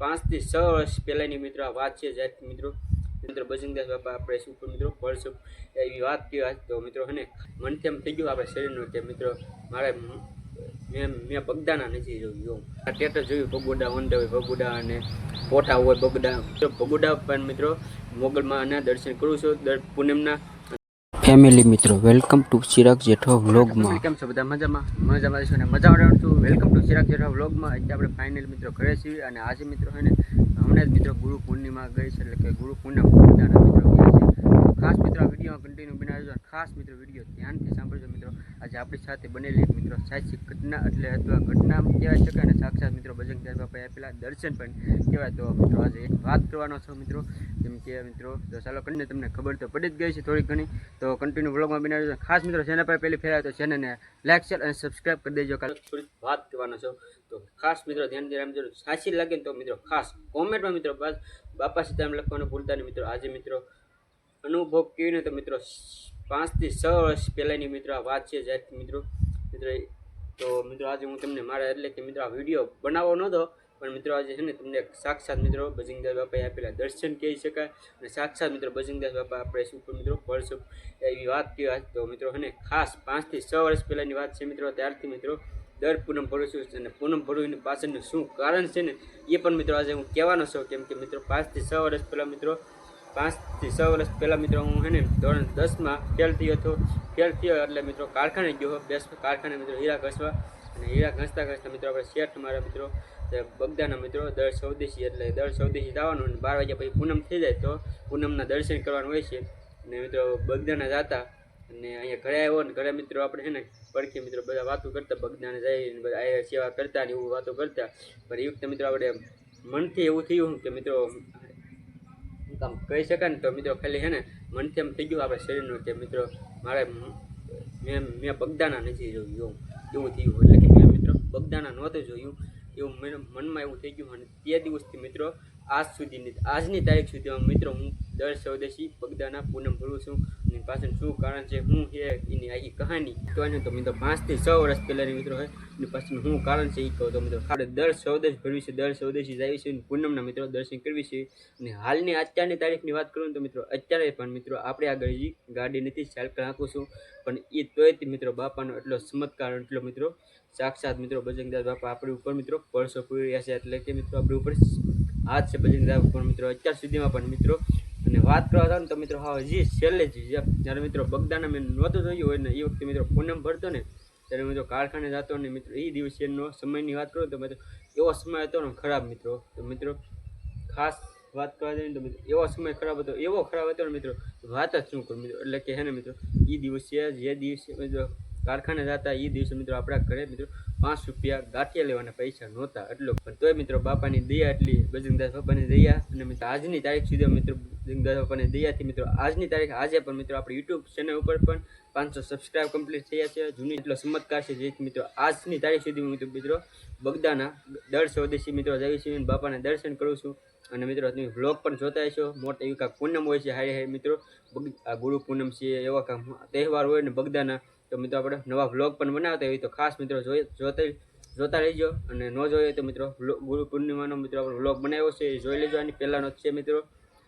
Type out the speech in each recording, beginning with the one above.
પાંચથી છ વર્ષ પહેલાંની મિત્રો આ વાત છે જાત મિત્રો મિત્રો બજરંગદાસ બાપા આપણે શું મિત્રો, વર્ષ એવી વાત કહેવાય તો મિત્રો અને મનથી એમ થઈ ગયું, આપણે શરીરનું કે મિત્રો મારે મેં મેં પગદાના નથી જોયું આ ટેટર જોયું ભગોડા વંડા હોય ભગોડા અને પોટા હોય ભગોડા ભગોડા પણ મિત્રો મોગલમાં દર્શન કરું છું, દર પૂનમના ફેમિલી મિત્રો વેલકમ ટુ ચિરાગ જેઠો વ્લોગમાં કેમ છો બધા મજામાં? મજામાં છું અને મજા આવવાનું છું. વેલકમ ટુ ચિરાગ જેઠવા વ્લોગમાં આજે આપણે ફાઇનલ મિત્રો ઘરે છીએ અને આજે મિત્રો છે ને, હમણાં જ મિત્રો ગુરુ પૂર્ણિમા ગઈ છે, એટલે કે ગુરુ પૂર્ણિમા મિત્રો ગયા છે તો ખાસ મિત્રો આ વીડિયો કન્ટિન્યુ બનાવજો અને ખાસ મિત્રો વીડિયો ધ્યાનથી સાંભળજો મિત્રો. આજે આપણી સાથે બનેલી મિત્રો સાહસિક ઘટના એટલે અથવા ઘટના કહેવાય શકાય અને સાક્ષાત મિત્રો બજરંગ બાપાએ આપેલા દર્શન પણ કહેવાય તો મિત્રો આજે એક વાત કરવાનો છો મિત્રો. જેમ કે મિત્રો, તો ચાલો કરીને તમને ખબર તો પડી જ ગઈ છે થોડી ઘણી. તો કન્ટિન્યુ બ્લોગમાં બનાવજો ખાસ મિત્રો ચેનલ પર પહેલી ફેરાય તો ચેનલને લાઈક, શેર અને સબસ્ક્રાઇબ કરી દેજો. કાલે થોડીક વાત કરવાનો છો. તો ખાસ મિત્રો ધ્યાન દે જો સાચી લાગે તો મિત્રો ખાસ કોમેન્ટમાં મિત્રો બાપા સીતારામ લખવાનું ભૂલતા નહીં મિત્રો. આજે મિત્રો અનુભવ કેવી ને તો મિત્રો પાંચથી છ વર્ષ પહેલાંની મિત્રો વાત છે જ્યારથી મિત્રો મિત્રો, તો મિત્રો આજે હું તમને મારા એટલે કે મિત્રો આ વીડિયો બનાવવો નહોતો પણ મિત્રો આજે છે ને તમને સાક્ષાત મિત્રો બજિંગદાસ બાપાએ આપેલા દર્શન કહી શકાય અને સાક્ષાત મિત્રો બજિંગદાસ બાપા આપણે કહ્યું મિત્રો વર્ષ એવી વાત કહેવાય તો મિત્રો છે ને ખાસ પાંચથી છ વર્ષ પહેલાંની વાત છે મિત્રો, ત્યારથી મિત્રો દર પૂનમ ભરું છું અને પૂનમ ભરું એની પાછળનું શું કારણ છે ને એ પણ મિત્રો આજે હું કહેવાનો છું, કેમ કે મિત્રો પાંચથી છ વર્ષ પહેલાં મિત્રો પાંચથી છ વર્ષ પહેલાં મિત્રો હું હે ને ધોરણ દસમાં ફેલ થયો હતો. ફેલ થયો એટલે મિત્રો કારખાને ગયો. બેસ કારખાને મિત્રો હીરા ઘસવા. અને હીરા ઘસતા ઘસતા મિત્રો આપણે શેઠ મારા મિત્રો બગદાના મિત્રો, દર સૌદેશી એટલે દર સૌદેશી જવાનું અને બાર વાગ્યા પછી પૂનમ થઈ જાય તો પૂનમના દર્શન કરવાનું હોય છે. અને મિત્રો બગદાના જતા અને અહીંયા ઘરે આવ્યો ને ઘરે મિત્રો આપણે છે ને પડખી મિત્રો બધા વાતો કરતા, બગદાને જાય બધા સેવા કરતા ને એવું વાતો કરતા. પણ વખતે મિત્રો આપણે મનથી એવું થયું કે મિત્રો આમ કહી શકાય ને તો મિત્રો ખાલી હે ને મનથી એમ થઈ ગયું આપણે શરીરનું કે મિત્રો મારે મેં મેં બગદાના નથી જોયું એવું એવું થયું એટલે કે મેં મિત્રો બગદાના નહોતું જોયું, એવું મને મનમાં એવું થઈ ગયું અને તે દિવસથી મિત્રો આજ સુધીની, આજની તારીખ સુધીમાં મિત્રો હું દર સ્વદેશી પગદાના પૂનમ ભરું છું અને પાછળ શું કારણ છે, હું છે એની આખી કહાની. કહેવાની તો મિત્રો પાંચથી છ વર્ષ પહેલાંની મિત્રો હોય અને પાછળ શું કારણ છે એ કહું તો મિત્રો આપણે દર સ્વદેશ ભરવી છે, દર સ્વદેશી જાય છે અને પૂનમના મિત્રો દર્શન કરવી છે. અને હાલની અત્યારની તારીખની વાત કરું તો મિત્રો અત્યારે પણ મિત્રો આપણે આગળ હજી ગાડી નથી ચાલક હાંકું છું. પણ એ તોય મિત્રો બાપાનો એટલો ચમત્કાર એટલો મિત્રો સાક્ષાત મિત્રો બજરંગદાસ બાપા આપણી ઉપર મિત્રો પરસો પૂરી રહ્યા છે. એટલે કે મિત્રો આપણી ઉપર હાથ છે બજરંગદાસ પણ મિત્રો. અત્યાર સુધીમાં પણ મિત્રો, અને વાત કરવા જાવ ને તો મિત્રો, હા હજી છેલ્લે જ, જ્યારે મિત્રો બગદાના મેં નહોતું જોયું હોય ને, એ વખતે મિત્રો પૂનમ ભરતો ને, ત્યારે મિત્રો કારખાને જતો ને મિત્રો, એ દિવસેનો સમયની વાત કરું તો મિત્રો, એવો સમય હતો ને ખરાબ મિત્રો. તો મિત્રો, ખાસ વાત કરવા જઈએ તો મિત્રો, એવો સમય ખરાબ હતો, એવો ખરાબ હતો ને મિત્રો, વાત જ શું કરું મિત્રો. એટલે કે હે ને મિત્રો એ દિવસે જે દિવસે મિત્રો કારખાને જતા એ દિવસે મિત્રો આપણા ઘરે મિત્રો પાંચ રૂપિયા ગાંઠિયા લેવાના પૈસા નહોતા એટલો. પણ તોય મિત્રો બાપાની દયા એટલી બજરંગદાસ બાપાની દયા અને મિત્રો આજની તારીખ સુધી મિત્રો બજરંગદાસ બાપાની દયાથી મિત્રો આજની તારીખ આજે પણ મિત્રો આપણી યુટ્યુબ ચેનલ ઉપર પણ પાંચસો સબસ્ક્રાઇબ કમ્પ્લીટ થયા છે. જૂની એટલો ચમત્કાર છે જેથી મિત્રો આજની તારીખ સુધી મિત્રો મિત્રો બગદાના દર સ્વદેશી મિત્રો જઈ અને બાપાના દર્શન કરું છું. અને મિત્રો તમે વ્લોગ પણ જોતા હશો. મોટા એવી કાંઈક પૂનમ હોય છે હાય હાય મિત્રો. આ ગુરુ પૂનમ છે, એવા કાંક તહેવાર હોય ને બગદાના તો મિત્રો આપણે નવા વ્લોગ પણ બનાવતા હોય તો ખાસ મિત્રો જોઈ જોતા જોતા રહેજો અને ન જોઈએ તો મિત્રો ગુરુ પૂર્ણિમાનો મિત્રો આપણે વ્લોગ બનાવ્યો છે, એ જોઈ લેજો. આની પહેલાંનો છે મિત્રો.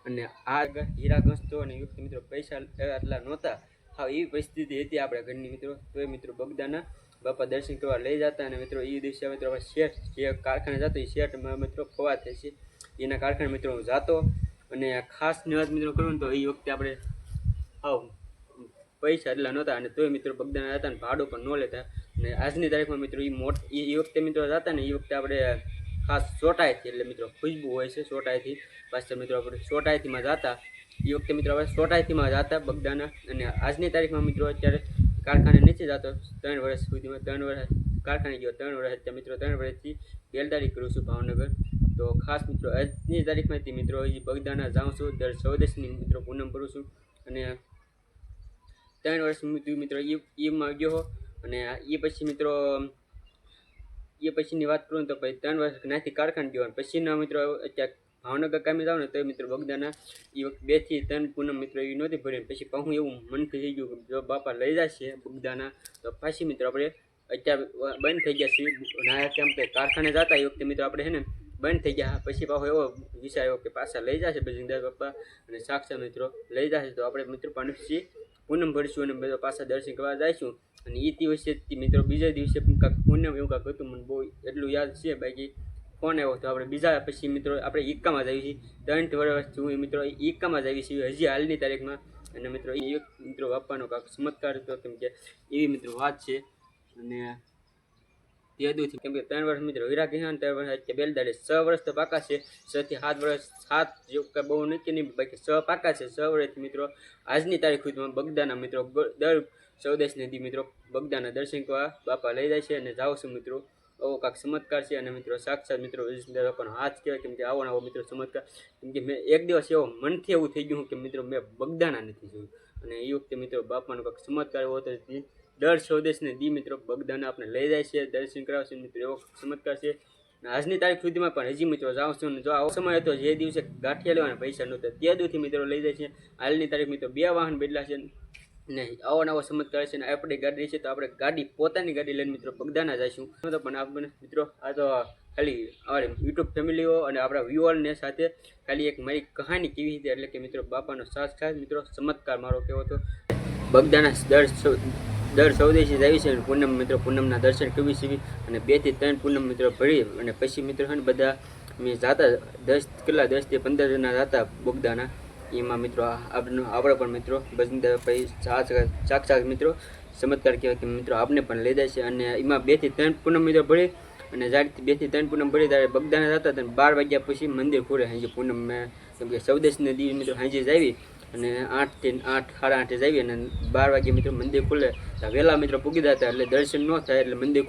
અને આ હીરા ઘસતો અને યુક્ત મિત્રો પૈસા આટલા નહોતા. હા એવી પરિસ્થિતિ હતી આપણા ઘરની મિત્રો. તો એ મિત્રો બગદાના બાપા દર્શન કરવા લઈ જતા અને મિત્રો એ દિવસે મિત્રો આપણે શેઠ જે કારખાને જતો એ શેઠમાં મિત્રો ખોવા થાય છે એના કારખાને મિત્રો હું જાતો અને ખાસ નિવાસ મિત્રો કરું તો એ વખતે આપણે હાવ પૈસા એટલા નહોતા અને તોય મિત્રો બગદાના હતા ને ભાડું પણ ન લેતા. અને આજની તારીખમાં મિત્રો એ મોટ એ એ વખતે મિત્રો જતા ને એ વખતે આપણે ખાસ સોટાયથી એટલે મિત્રો ખુશ્બુ હોય છે સોટાયથી પાછળ મિત્રો આપણે સોટાયથીમાં જતા એ વખતે મિત્રો આપણે સોટાયથીમાં જતા બગદાના અને આજની તારીખમાં મિત્રો અત્યારે કારખાને નીચે જતો ત્રણ વર્ષ સુધીમાં ત્રણ વર્ષ, કારખાને ગયો ત્રણ વર્ષ અત્યારે મિત્રો ત્રણ વર્ષથી બેલદારી કરું છું ભાવનગર. તો ખાસ મિત્રો આજની તારીખમાંથી મિત્રો હજી બગદાના જાઉં છું. દર ચૌદસની મિત્રો પૂનમ કરું છું. અને ત્રણ વર્ષ મિત્રો એ એમાં ગયો અને એ પછી મિત્રો એ પછીની વાત કરું તો પછી ત્રણ વર્ષ નાથી કારખાને ગયો. અને પછીના મિત્રો, અત્યારે ભાવનગર કામે જાવ ને તો મિત્રો બગદાના એ વખત બેથી ત્રણ પૂનમ મિત્રો એ નહોતી ભરી પછી પાછું એવું મનથી થઈ ગયું જો બાપા લઈ જશે બગદાના, તો પાછી મિત્રો આપણે અત્યારે બંધ થઈ ગયા છીએ. નાયા કેમ કે કારખાને જતા એ વખતે મિત્રો આપણે છે ને બંધ થઈ ગયા. પછી પાછો એવો વિચાર આવ્યો કે પાછા લઈ જશે બજરંગદાસ બાપા. અને સાક્ષા મિત્રો લઈ જશે તો આપણે મિત્રો પાણી પૂનમ ભરીશું અને બધા પાછા દર્શન કરવા જઈશું. અને એ દિવસે મિત્રો બીજા દિવસે પણ કાંક પૂનમ એવું કાંક હતું, મને બહુ એટલું યાદ છે બાકી ફોન આવ્યો હતો આપણે. બીજા પછી મિત્રો આપણે ઈક્કામાં જ આવી છીએ. ત્રણ વર્ષથી હું મિત્રો ઈક્કામાં જ આવી છીએ. હજી હાલની તારીખમાં. અને મિત્રો એ મિત્રો આપવાનો કાંક ચમત્કાર હતો, કેમ કે એવી મિત્રો વાત છે. અને તે કેમ કે ત્રણ વર્ષ મિત્રો હીરા કિહાન ત્રણ વર્ષ કે બેલદાડે છ વર્ષ તો પાકા છે. છથી સાત વર્ષ, સાત જેવું કાંઈ બહુ નક્કી નહીં, બાકી છ પાકા છે. છ વર્ષથી મિત્રો, આજની તારીખ સુધીમાં બગદાના મિત્રો દર ચૌદશ નદી મિત્રો, બગદાના દર્શન કરવા બાપા લઈ જાય છે અને જાઓ છું મિત્રો. આવો કાંક ચમત્કાર છે અને મિત્રો, સાક્ષાત મિત્રો પણ હાથ કહેવાય, કેમ કે આવો આવો મિત્રો ચમત્કાર. કેમ કે મેં એક દિવસ એવો મનથી એવું થઈ ગયું કે મિત્રો, મેં બગદાના નથી જોયું. અને એ વખતે મિત્રો, બાપાનો કાંક ચમત્કાર એવો હતો કે દર સ્વદેશને દી મિત્રો બગદાના આપણે લઈ જાય છે. દર્શન કરાવશે મિત્રો એવો ચમત્કાર છે. આજની તારીખ સુધીમાં પણ હજી મિત્રો જાઉં જો આવો સમય હતો જે દિવસે ગાંઠિયા લેવાના પૈસા નહોતા, તે દુથી મિત્રો લઈ જાય છે. હાલની તારીખ મિત્રો બે વાહન બદલા છે ને આવો નવો ચમત્કાર છે. ને આપણી ગાડી છે તો આપણે ગાડી પોતાની ગાડી લઈને મિત્રો બગદાના જઈશું. તો પણ આપણે મિત્રો, આ તો ખાલી અમારી યુટ્યુબ ફેમિલીઓ અને આપણા વ્યુઅરને સાથે ખાલી એક મારી કહાની કેવી હતી એટલે કે મિત્રો બાપાનો સાક્ષાત મિત્રો ચમત્કાર મારો કેવો હતો. બગદાના દર દર ચૌદેશી આવી છે. અને પૂનમ મિત્રો, પૂનમના દર્શન કરવી સીવી અને બેથી ત્રણ પૂનમ મિત્રો ભરી અને પછી મિત્રો છે ને બધા મેં જાતા દસ, કેટલા દસથી પંદર જણા જાતા બોગદાના. એમાં મિત્રો આપનો, આપણે પણ મિત્રો બજનદાર પછી ચાક ચાક મિત્રો, ચમત્કાર કહેવાય કે મિત્રો આપને પણ લઈ જાય છે. અને એમાં બેથી ત્રણ પૂનમ મિત્રો ભરી અને જ્યારે બેથી ત્રણ પૂનમ ભરી ત્યારે બગદાના જતા બાર વાગ્યા પછી મંદિર ખુલે. હાંજે પૂનમ મેં, કેમ કે ચૌદસને દી મિત્રો હાંજે જ આવી. અને આઠથી આઠ, સાડા આઠે જ આવી અને બાર વાગે મિત્રો મંદિર ખુલે. વહેલા મિત્રો પૂગી જતા એટલે દર્શન ન થાય એટલે મંદિર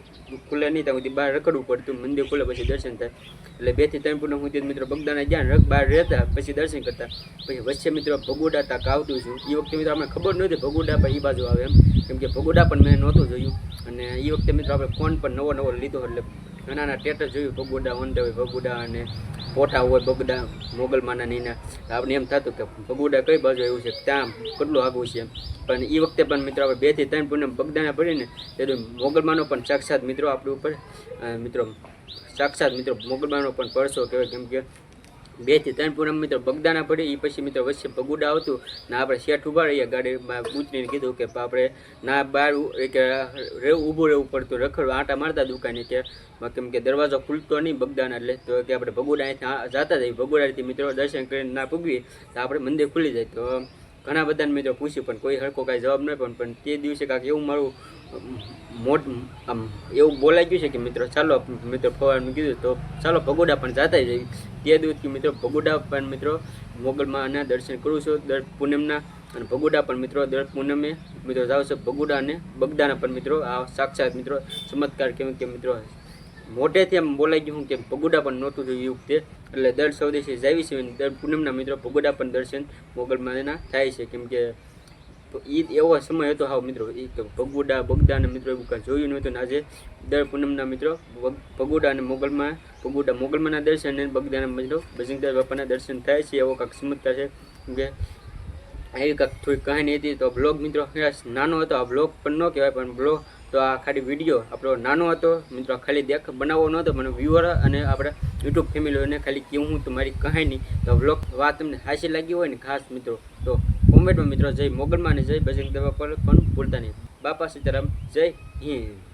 ખુલે નહીં, ત્યાં સુધી બહાર રખડવું પડતું મંદિર ખુલે પછી દર્શન થાય. એટલે બેથી ત્રણ પૂર્ણ સુધી મિત્રો બગદાના જ્યાં રખ, બહાર રહેતા, પછી દર્શન કરતા. પછી વચ્ચે મિત્રો ભગોડા તાક આવતું છું. એ વખતે મિત્રો આપણે ખબર નહોતી ભગોડા પણ એ બાજુ આવે એમ. કેમ કે ભગોડા પણ મેં નહોતું જોયું. અને એ વખતે મિત્રો આપણે ફોન પણ નવો નવો લીધો એટલે નાના ટેટર જોયું, ભગુડા ઓંડા હોય, ભગુડા અને ફોટા હોય બગડા મોગલમાના નીના. આપણે એમ થતું કે ભગુડા કઈ બાજુ એવું છે, ત્યાં કેટલું આગું છે પણ એ વખતે પણ મિત્રો આપણે બેથી ત્રણ પૂર્ણ બગદાના પડીને તે મોગલમાનો પણ સાક્ષાત મિત્રો આપણી ઉપર મિત્રો, સાક્ષાત મિત્રો મોગલમાનો પણ પરસો કહેવાય. કેમ કે બેથી ત્રણ પૂનમ મિત્રો બગદાના પડી એ પછી મિત્રો વચ્ચે પગુડા આવતું. ને આપણે શેઠ ઊભા રહીએ ગાડીમાં પૂછીને કીધું કે આપણે ના બહાર કે રહેવું ઊભું રહેવું પડતું. રખડવા આંટા મારતા દુકાને કે કેમ કે દરવાજો ખુલતો નહીં બગદાના એટલે તો કે આપણે ભગુડા જતા જઈએ ભગુડાથી મિત્રો દર્શન કરીને ના પૂગવી, તો આપણે મંદિર ખુલી જાય. તો ઘણા બધાને મિત્રો પૂછ્યું, પણ કોઈ હરકો કાંઈ જવાબ ન પણ પણ તે દિવસે કાંઈક એવું મારું મોટ, આમ એવું બોલાઈ ગયું છે કે મિત્રો ચાલો મિત્રો ફવારનું કીધું તો ચાલો ભગોડા પણ જાતા જઈએ. તે દિવસથી મિત્રો ભગોડા પણ મિત્રો મોગલમાંના દર્શન કરું છું દર પૂનમના. અને ભગોડા પણ મિત્રો દર પૂનમે મિત્રો જાવ છો પગોડા અને બગદાના પણ મિત્રો આ સાક્ષાત મિત્રો ચમત્કાર કેમ કે મિત્રો મોટેથી એમ બોલાઈ ગયું કે પગોડા પણ નહોતું થયું યુગ તે એટલે દર સૌદેશી જાવી છે દર પૂનમના મિત્રો ભગોડા પણ દર્શન મોગલમાં થાય છે. કેમ કે ઈ એવો સમય હતો હા મિત્રો એ કે ભગુડા બગદા ને મિત્રો એવું કાંઈ જોયું નહોતું. ને આજે દર પૂનમના મિત્રો ભગુડા અને મોગલમાં ભગુડા મોગલમાંના દર્શન અને બગદાના મિત્રો બજરંગદાસ બાપાના દર્શન થાય છે, એવો કાંક સમજતા છે. કે એવી કાંક થોડી કહાની હતી તો બ્લોગ મિત્રો નાનો હતો. આ બ્લોગ પણ ન કહેવાય, પણ બ્લોગ તો આ ખાલી વીડિયો આપણો નાનો હતો. મિત્રો ખાલી દેખ બનાવવો નહોતો પણ વ્યૂઅર અને આપણા યુટ્યુબ ફેમિલીઓને ખાલી કેવું હું તમારી કહાની. તો બ્લોગ વાત તમને હાસી લાગી હોય ને ખાસ મિત્રો, તો કોમેન્ટમાં મિત્રો, જય મોગલમાં અને જય બજરંગ દેવા પર પણ ભૂલતા નહીં. બાપા સીતારામ, જય હિન્દ.